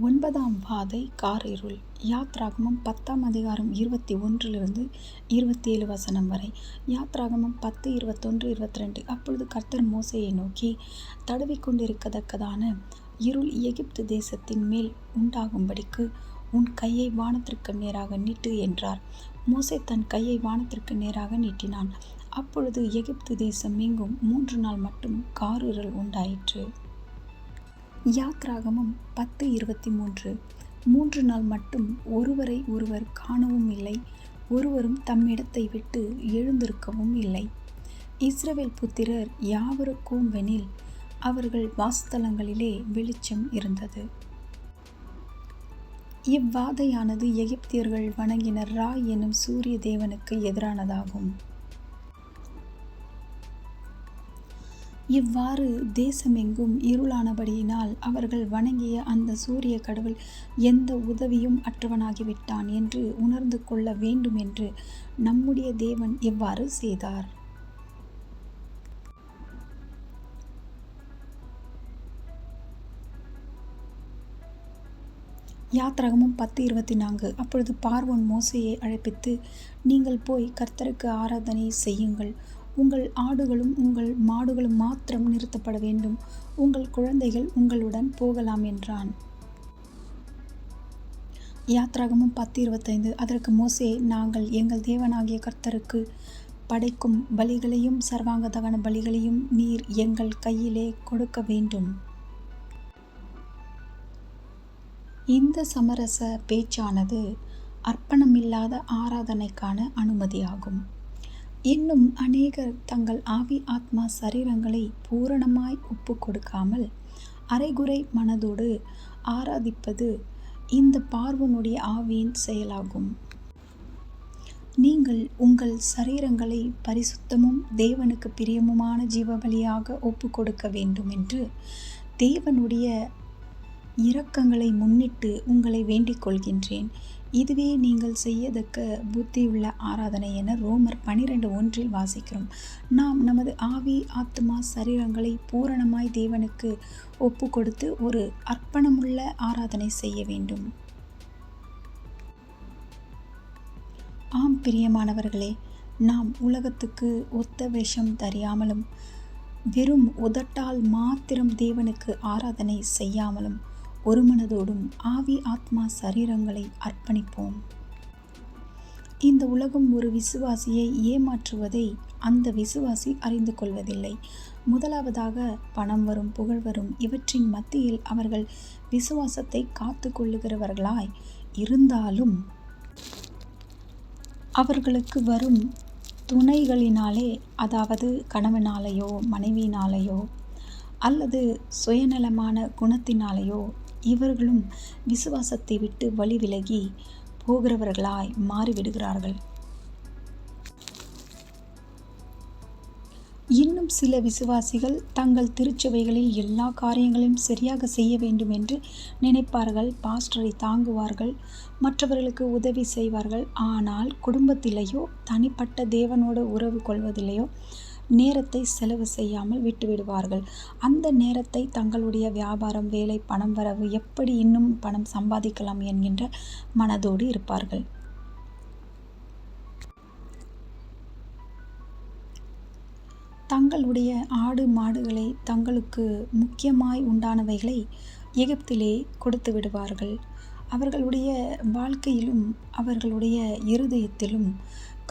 ஒன்பதாம் வாதை காரிருள். யாத்ராகமம் பத்தாம் அதிகாரம் இருபத்தி ஒன்றிலிருந்து இருபத்தி ஏழு வசனம் வரை. யாத்ராகமம் பத்து இருபத்தொன்று இருபத்தி ரெண்டு அப்பொழுது கர்த்தர் மோசையை நோக்கி தடவிக்கொண்டிருக்கத்தக்கதான இருள் எகிப்து தேசத்தின் மேல் உண்டாகும்படிக்கு உன் கையை வானத்திற்கு நேராக நீட்டு என்றார். மோசை தன் கையை வானத்திற்கு நேராக நீட்டினான். அப்பொழுது எகிப்து தேசம் எங்கும் மூன்று நாள் மட்டும் காரிருள் உண்டாயிற்று. யாத்ராகமம் பத்து இருபத்தி மூன்று மூன்று நாள் மட்டும் ஒருவரை ஒருவர் காணவும் இல்லை ஒருவரும் தம்மிடத்தை விட்டு எழுந்திருக்கவும் இல்லை. இஸ்ரவேல் புத்திரர் யாவருக்கும் வெனில் அவர்கள் வாஸ்தலங்களிலே வெளிச்சம் இருந்தது. இவ்வாதையானது எகிப்தியர்கள் வணங்கின ரா எனும் சூரிய தேவனுக்கு எதிரானதாகும். இவ்வாறு தேசமெங்கும் இருளானபடியினால் அவர்கள் வணங்கிய அந்த சூரிய கடவுள் எந்த உதவியும் அற்றவனாகிவிட்டான் என்று உணர்ந்து கொள்ள வேண்டும் என்று நம்முடைய தேவன் இவ்வாறு செய்தார். யாத்திரகமும் பத்து இருபத்தி நான்கு. அப்பொழுது பார்வோன் மோசையை அழைப்பித்து நீங்கள் போய் கர்த்தருக்கு ஆராதனை செய்யுங்கள். உங்கள் ஆடுகளும் உங்கள் மாடுகளும் மாத்திரம் நிறுத்தப்பட வேண்டும். உங்கள் குழந்தைகள் உங்களுடன் போகலாம் என்றான். யாத்ராகமும் பத்து இருபத்தைந்து. அதற்கு மோசே நாங்கள் எங்கள் தேவனாகிய கர்த்தருக்கு படைக்கும் பலிகளையும் சர்வாங்க தகன பலிகளையும் நீர் எங்கள் கையிலே கொடுக்க வேண்டும். இந்த சமரச பேச்சானது அர்ப்பணமில்லாத ஆராதனைக்கான அனுமதியாகும். இன்னும் அநேகர் தங்கள் ஆவி ஆத்மா சரீரங்களை பூரணமாய் ஒப்பு கொடுக்காமல் அரைகுறை மனதோடு ஆராதிப்பது இந்த பார்வனுடைய ஆவியின் செயலாகும். நீங்கள் உங்கள் சரீரங்களை பரிசுத்தமும் தேவனுக்கு பிரியமுமான ஜீவபலியாக ஒப்பு கொடுக்க வேண்டும் என்று தேவனுடைய இரக்கங்களை முன்னிட்டு உங்களை வேண்டிக் கொள்கின்றேன். இதுவே நீங்கள் செய்யத்தக்க புத்தியுள்ள ஆராதனை என ரோமர் பனிரெண்டு ஒன்றில் வாசிக்கிறோம். நாம் நமது ஆவி ஆத்மா சரீரங்களை பூரணமாய் தேவனுக்கு ஒப்பு கொடுத்து ஒரு அர்ப்பணமுள்ள ஆராதனை செய்ய வேண்டும். ஆம் பிரியமானவர்களே நாம் உலகத்துக்கு ஒத்த வேஷம் தெரியாமலும் வெறும் உதட்டால் மாத்திரம் தேவனுக்கு ஆராதனை செய்யாமலும் ஒரு மனதோடும் ஆவி ஆத்மா சரீரங்களை அர்ப்பணிப்போம். இந்த உலகம் ஒரு விசுவாசியை ஏமாற்றுவதை அந்த விசுவாசி அறிந்து கொள்வதில்லை. முதலாவதாக பணம் வரும் புகழ் வரும் இவற்றின் மத்தியில் அவர்கள் விசுவாசத்தை காத்து கொள்ளுகிறவர்களாய் இருந்தாலும் அவர்களுக்கு வரும் துணைகளினாலே அதாவது கணவனாலேயோ மனைவியினாலேயோ அல்லது சுயநலமான குணத்தினாலேயோ இவர்களும் விசுவாசத்தை விட்டு வழி விலகி போகிறவர்களாய் மாறிவிடுகிறார்கள். இன்னும் சில விசுவாசிகள் தங்கள் திருச்சபைகளில் எல்லா காரியங்களையும் சரியாக செய்ய வேண்டும் என்று நினைப்பார்கள். பாஸ்டரை தாங்குவார்கள் மற்றவர்களுக்கு உதவி செய்வார்கள். ஆனால் குடும்பத்திலேயோ தனிப்பட்ட தேவனோடு உறவு கொள்வதிலேயோ நேரத்தை செலவு செய்யாமல் விட்டுவிடுவார்கள். அந்த நேரத்தை தங்களுடைய வியாபாரம் வேலை பணம் வரவு எப்படி இன்னும் பணம் சம்பாதிக்கலாம் என்கின்ற மனதோடு இருப்பார்கள். தங்களுடைய ஆடு மாடுகளை தங்களுக்கு முக்கியமாய் உண்டானவைகளை எகிப்திலே கொடுத்து விடுவார்கள். அவர்களுடைய வாழ்க்கையிலும் அவர்களுடைய இருதயத்திலும்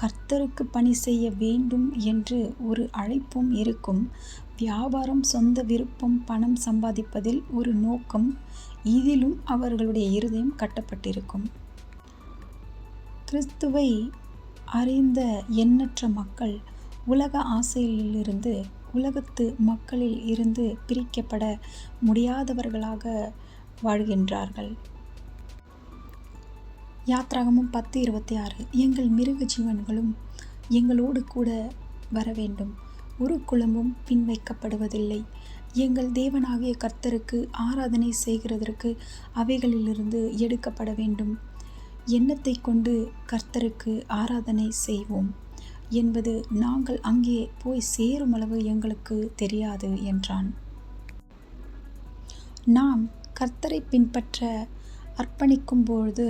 கர்த்தருக்கு பணி செய்ய வேண்டும் என்று ஒரு அழைப்பும் இருக்கும். வியாபாரம் சொந்த விருப்பம் பணம் சம்பாதிப்பதில் ஒரு நோக்கம் இதிலும் அவர்களுடைய இருதயம் கட்டப்பட்டிருக்கும். கிறிஸ்துவை அறிந்த எண்ணற்ற மக்கள் உலக ஆசையிலிருந்து உலகத்து மக்களில் இருந்து பிரிக்கப்பட முடியாதவர்களாக வாழ்கின்றார்கள். யாத்ராகமும் பத்து இருபத்தி ஆறு. எங்கள் மிருக ஜீவன்களும் எங்களோடு கூட வர வேண்டும். ஒரு குளமும் பின் வைக்கப்படுவதில்லை எங்கள் தேவனாகிய கர்த்தருக்கு ஆராதனை செய்கிறதற்கு அவைகளிலிருந்து எடுக்கப்பட வேண்டும். எண்ணத்தை கொண்டு கர்த்தருக்கு ஆராதனை செய்வோம் என்பது நாங்கள் அங்கே போய் சேரும் அளவு எங்களுக்கு தெரியாது என்றான். நாம் கர்த்தரை பின்பற்ற அர்ப்பணிக்கும்பொழுது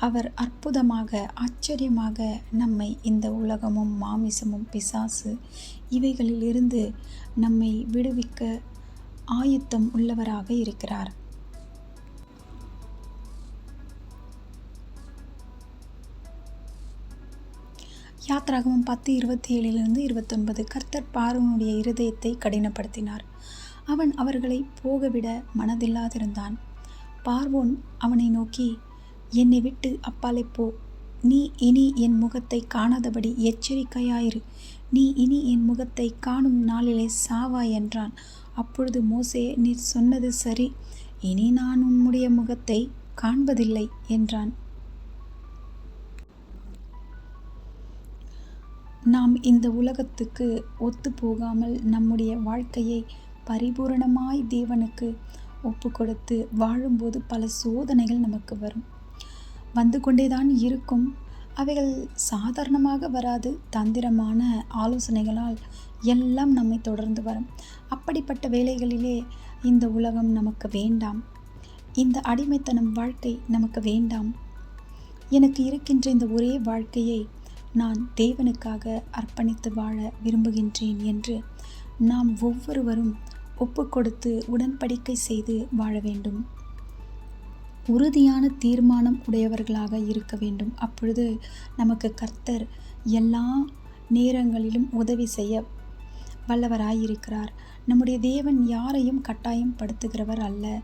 அவர் அற்புதமாக ஆச்சரியமாக நம்மை இந்த உலகமும் மாமிசமும் பிசாசு இவைகளிலிருந்து நம்மை விடுவிக்க ஆயுத்தம் உள்ளவராக இருக்கிறார். யாத்ராகமம் பத்து இருபத்தி ஏழிலிருந்து இருபத்தொன்பது கர்த்தர் பார்வனுடைய இருதயத்தை கடினப்படுத்தினார். அவன் அவர்களை போகவிட மனதில்லாதிருந்தான். பார்வோன் அவனை நோக்கி என்னை விட்டு அப்பாலே போ. நீ இனி என் முகத்தை காணாதபடி எச்சரிக்கையாயிரு. நீ இனி என் முகத்தை காணும் நாளிலே சாவா என்றான். அப்பொழுது மோசே நீர் சொன்னது சரி. இனி நான் உம்முடைய முகத்தை காண்பதில்லை என்றான். நாம் இந்த உலகத்துக்கு ஒத்து போகாமல் நம்முடைய வாழ்க்கையை பரிபூரணமாய் தேவனுக்கு ஒப்பு கொடுத்து வாழும்போது பல சோதனைகள் நமக்கு வரும். வந்து கொண்டேதான் இருக்கும். அவைகள் சாதாரணமாக வராது. தந்திரமான ஆலோசனைகளால் எல்லாம் நம்மை தொடர்ந்து வரும். அப்படிப்பட்ட வேலைகளிலே இந்த உலகம் நமக்கு வேண்டாம். இந்த அடிமைத்தனம் வாழ்க்கை நமக்கு வேண்டாம். எனக்கு இருக்கின்ற இந்த ஒரே வாழ்க்கையை நான் தேவனுக்காக அர்ப்பணித்து வாழ விரும்புகின்றேன் என்று நாம் ஒவ்வொருவரும் ஒப்பு கொடுத்து உடன்படிக்கை செய்து வாழ வேண்டும். உறுதியான தீர்மானம் உடையவர்களாக இருக்க வேண்டும். அப்பொழுது நமக்கு கர்த்தர் எல்லா நேரங்களிலும் உதவி செய்ய வல்லவராயிருக்கிறார். நம்முடைய தேவன் யாரையும் கட்டாயம் படுத்துகிறவர் அல்ல.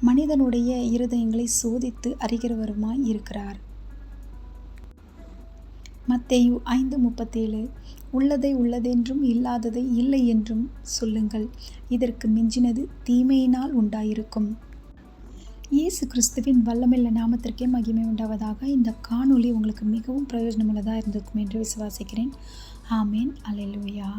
மனிதனுடைய இருதயங்களை சோதித்து அறிகிறவருமாய் இருக்கிறார். மத்தேயு ஐந்து முப்பத்தேழு உள்ளதை உள்ளதென்றும் இல்லாததை இல்லை என்றும் சொல்லுங்கள். இதற்கு மிஞ்சினது தீமையினால் உண்டாயிருக்கும். இயேசு கிறிஸ்துவின் வல்லமில்ல நாமத்திற்கே மகிமை உண்டாவதாக. இந்த காணொளி உங்களுக்கு மிகவும் பிரயோஜனமுள்ளதாக இருந்திருக்கும் என்று விசுவாசிக்கிறேன். ஆமேன். அலையிலுயா